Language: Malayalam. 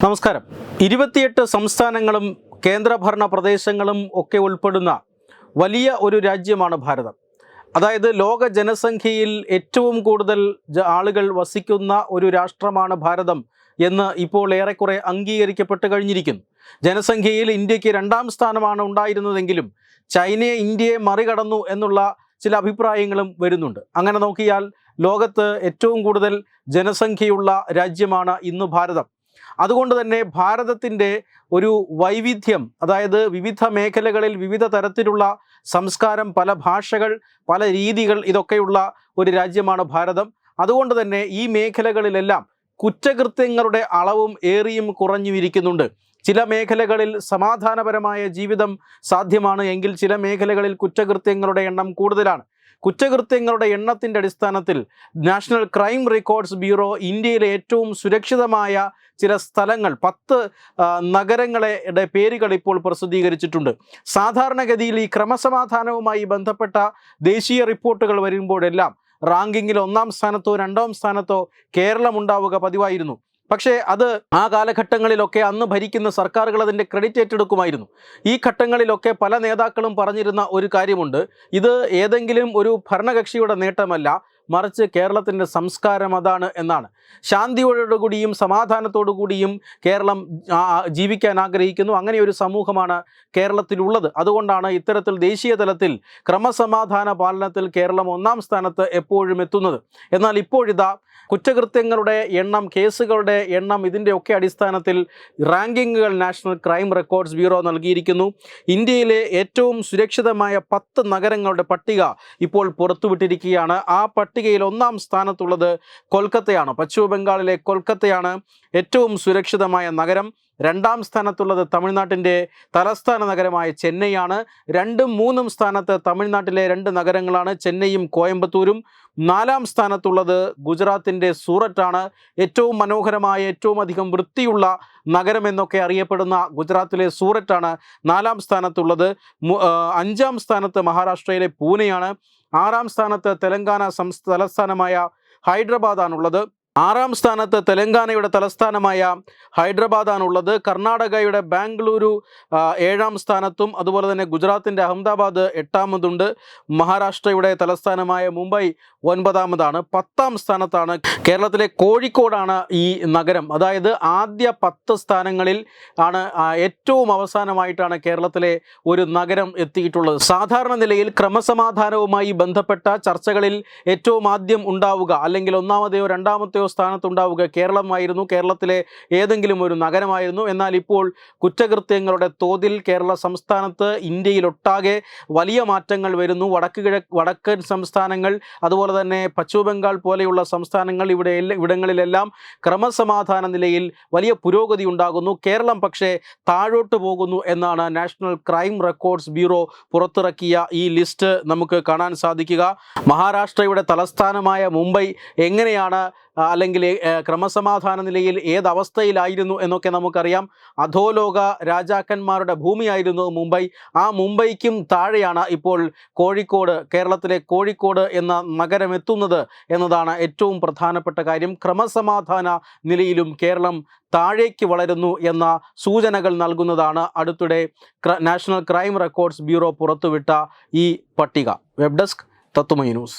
നമസ്കാരം. ഇരുപത്തിയെട്ട് സംസ്ഥാനങ്ങളും കേന്ദ്രഭരണ പ്രദേശങ്ങളും ഒക്കെ ഉൾപ്പെടുന്ന വലിയ ഒരു രാജ്യമാണ് ഭാരതം. അതായത് ലോക ജനസംഖ്യയിൽ ഏറ്റവും കൂടുതൽ ആളുകൾ വസിക്കുന്ന ഒരു രാഷ്ട്രമാണ് ഭാരതം എന്ന് ഇപ്പോൾ ഏറെക്കുറെ അംഗീകരിക്കപ്പെട്ട് കഴിഞ്ഞിരിക്കുന്നു. ജനസംഖ്യയിൽ ഇന്ത്യയ്ക്ക് രണ്ടാം സ്ഥാനമാണ് ഉണ്ടായിരുന്നതെങ്കിലും ചൈനയെ ഇന്ത്യയെ മറികടന്നു എന്നുള്ള ചില അഭിപ്രായങ്ങളും വരുന്നുണ്ട്. അങ്ങനെ നോക്കിയാൽ ലോകത്ത് ഏറ്റവും കൂടുതൽ ജനസംഖ്യയുള്ള രാജ്യമാണ് ഇന്ന് ഭാരതം. അതുകൊണ്ട് തന്നെ ഭാരതത്തിന്റെ ഒരു വൈവിധ്യം അതായത് വിവിധ മേഖലകളിൽ വിവിധ തരത്തിലുള്ള സംസ്കാരം പല ഭാഷകൾ പല രീതികൾ ഇതൊക്കെയുള്ള ഒരു രാജ്യമാണ് ഭാരതം. അതുകൊണ്ട് തന്നെ ഈ മേഖലകളിലെല്ലാം കുറ്റകൃത്യങ്ങളുടെ അളവും ഏറിയും കുറഞ്ഞുമിരിക്കുന്നുണ്ട്. ചില മേഖലകളിൽ സമാധാനപരമായ ജീവിതം സാധ്യമാണ് എങ്കിൽ ചില മേഖലകളിൽ കുറ്റകൃത്യങ്ങളുടെ എണ്ണം കൂടുതലാണ്. കുറ്റകൃത്യങ്ങളുടെ എണ്ണത്തിന്റെ അടിസ്ഥാനത്തിൽ നാഷണൽ ക്രൈം റെക്കോർഡ്സ് ബ്യൂറോ ഇന്ത്യയിലെ ഏറ്റവും സുരക്ഷിതമായ ചില സ്ഥലങ്ങൾ പത്ത് നഗരങ്ങളുടെ പേരുകൾ ഇപ്പോൾ പ്രസിദ്ധീകരിച്ചിട്ടുണ്ട്. സാധാരണഗതിയിൽ ഈ ക്രമസമാധാനവുമായി ബന്ധപ്പെട്ട ദേശീയ റിപ്പോർട്ടുകൾ വരുമ്പോഴെല്ലാം റാങ്കിങ്ങിൽ ഒന്നാം സ്ഥാനത്തോ രണ്ടാം സ്ഥാനത്തോ കേരളം ഉണ്ടാവുക പതിവായിരുന്നു. പക്ഷേ അത് ആ കാലഘട്ടങ്ങളിലൊക്കെ അന്ന് ഭരിക്കുന്ന സർക്കാരുകൾ അതിന്റെ ക്രെഡിറ്റ് ഏറ്റെടുക്കുമായിരുന്നു. ഈ ഘട്ടങ്ങളിലൊക്കെ പല നേതാക്കളും പറഞ്ഞിരുന്ന ഒരു കാര്യമുണ്ട്. ഇത് ഏതെങ്കിലും ഒരു ഭരണകക്ഷിയുടെ നേട്ടമല്ല. മറിച്ച് കേരളത്തിന്റെ സംസ്കാരം അതാണ് എന്നാണ്. ശാന്തിയോടുകൂടിയും സമാധാനത്തോടു കൂടിയും കേരളം ജീവിക്കാൻ ആഗ്രഹിക്കുന്നു. അങ്ങനെ ഒരു സമൂഹമാണ് കേരളത്തിലുള്ളത്. അതുകൊണ്ടാണ് ഇത്തരത്തിൽ ദേശീയ തലത്തിൽ ക്രമസമാധാന പാലനത്തിൽ കേരളം ഒന്നാം സ്ഥാനത്ത് എപ്പോഴും എത്തുന്നത്. എന്നാൽ ഇപ്പോഴിതാ കുറ്റകൃത്യങ്ങളുടെ എണ്ണം കേസുകളുടെ എണ്ണം ഇതിന്റെയൊക്കെ അടിസ്ഥാനത്തിൽ റാങ്കിങ്ങുകൾ നാഷണൽ ക്രൈം റെക്കോർഡ്സ് ബ്യൂറോ നൽകിയിരിക്കുന്നു. ഇന്ത്യയിലെ ഏറ്റവും സുരക്ഷിതമായ പത്ത് നഗരങ്ങളുടെ പട്ടിക ഇപ്പോൾ പുറത്തുവിട്ടിരിക്കുകയാണ്. ആ പട്ടികയിൽ ഒന്നാം സ്ഥാനത്തുള്ളത് കൊൽക്കത്തയാണ്. പശ്ചിമ ബംഗാളിലെ കൊൽക്കത്തയാണ് ഏറ്റവും സുരക്ഷിതമായ നഗരം. രണ്ടാം സ്ഥാനത്തുള്ളത് തമിഴ്നാട്ടിന്റെ തലസ്ഥാന നഗരമായ ചെന്നൈയാണ്. രണ്ടും മൂന്നും സ്ഥാനത്ത് തമിഴ്നാട്ടിലെ രണ്ട് നഗരങ്ങളാണ് ചെന്നൈയും കോയമ്പത്തൂരും. നാലാം സ്ഥാനത്തുള്ളത് ഗുജറാത്തിന്റെ സൂററ്റാണ്. ഏറ്റവും മനോഹരമായ ഏറ്റവും അധികം വൃത്തിയുള്ള നഗരം എന്നൊക്കെ അറിയപ്പെടുന്ന ഗുജറാത്തിലെ സൂററ്റാണ് നാലാം സ്ഥാനത്തുള്ളത്. അഞ്ചാം സ്ഥാനത്ത് മഹാരാഷ്ട്രയിലെ പൂനെയാണ്. ആറാം സ്ഥാനത്ത് തെലങ്കാന സംസ്ഥ തലസ്ഥാനമായ ഹൈദരാബാദാണുള്ളത്. ആറാം സ്ഥാനത്ത് തെലങ്കാനയുടെ തലസ്ഥാനമായ ഹൈദരാബാദാണുള്ളത്. കർണാടകയുടെ ബാംഗ്ലൂരു ഏഴാം സ്ഥാനത്തും അതുപോലെ തന്നെ ഗുജറാത്തിന്റെ അഹമ്മദാബാദ് എട്ടാമതുണ്ട്. മഹാരാഷ്ട്രയുടെ തലസ്ഥാനമായ മുംബൈ ഒൻപതാമതാണ്. പത്താം സ്ഥാനത്താണ്. കേരളത്തിലെ കോഴിക്കോടാണ് ഈ നഗരം. അതായത് ആദ്യ പത്ത് സ്ഥാനങ്ങളിൽ ആണ് ഏറ്റവും അവസാനമായിട്ടാണ് കേരളത്തിലെ ഒരു നഗരം എത്തിയിട്ടുള്ളത്. സാധാരണ നിലയിൽ ക്രമസമാധാനവുമായി ബന്ധപ്പെട്ട ചർച്ചകളിൽ ഏറ്റവും ആദ്യം ഉണ്ടാവുക അല്ലെങ്കിൽ ഒന്നാമതെയോ രണ്ടാമത്തെയോ സ്ഥാനത്തുണ്ടാവുക. കേരളമായിരുന്നു കേരളത്തിലെ ഏതെങ്കിലും ഒരു നഗരമായിരുന്നു. എന്നാൽ ഇപ്പോൾ കുറ്റകൃത്യങ്ങളുടെ തോതിൽ കേരള സംസ്ഥാനത്ത് ഇന്ത്യയിലൊട്ടാകെ വലിയ മാറ്റങ്ങൾ വരുന്നു. വടക്ക് കിഴക്ക് വടക്കൻ സംസ്ഥാനങ്ങൾ അതുപോലെ തന്നെ പശ്ചിമ ബംഗാൾ പോലെയുള്ള സംസ്ഥാനങ്ങൾ ഇവിടെ ഇവിടങ്ങളിലെല്ലാം ക്രമസമാധാന നിലയിൽ വലിയ പുരോഗതി ഉണ്ടാകുന്നു. കേരളം പക്ഷേ താഴോട്ട് പോകുന്നു എന്നാണ് നാഷണൽ ക്രൈം റെക്കോർഡ്സ് ബ്യൂറോ പുറത്തിറക്കിയ ഈ ലിസ്റ്റ് നമുക്ക് കാണാൻ സാധിക്കുക. മഹാരാഷ്ട്രയുടെ തലസ്ഥാനമായ മുംബൈ എങ്ങനെയാണ് അല്ലെങ്കിൽ ക്രമസമാധാന നിലയിൽ ഏതവസ്ഥയിലായിരുന്നു എന്നൊക്കെ നമുക്കറിയാം. അധോലോക രാജാക്കന്മാരുടെ ഭൂമിയായിരുന്നു മുംബൈ. ആ മുംബൈക്കും താഴെയാണ് ഇപ്പോൾ കോഴിക്കോട് കേരളത്തിലെ കോഴിക്കോട് എന്ന നഗരം എത്തുന്നത് എന്നതാണ് ഏറ്റവും പ്രധാനപ്പെട്ട കാര്യം. ക്രമസമാധാന നിലയിലും കേരളം താഴേക്ക് വളരുന്നു എന്ന സൂചനകൾ നൽകുന്നതാണ് അടുത്തിടെ നാഷണൽ ക്രൈം റെക്കോർഡ്സ് ബ്യൂറോ പുറത്തുവിട്ട ഈ പട്ടിക. വെബ് ഡെസ്ക് തത്തുമൈ ന്യൂസ്.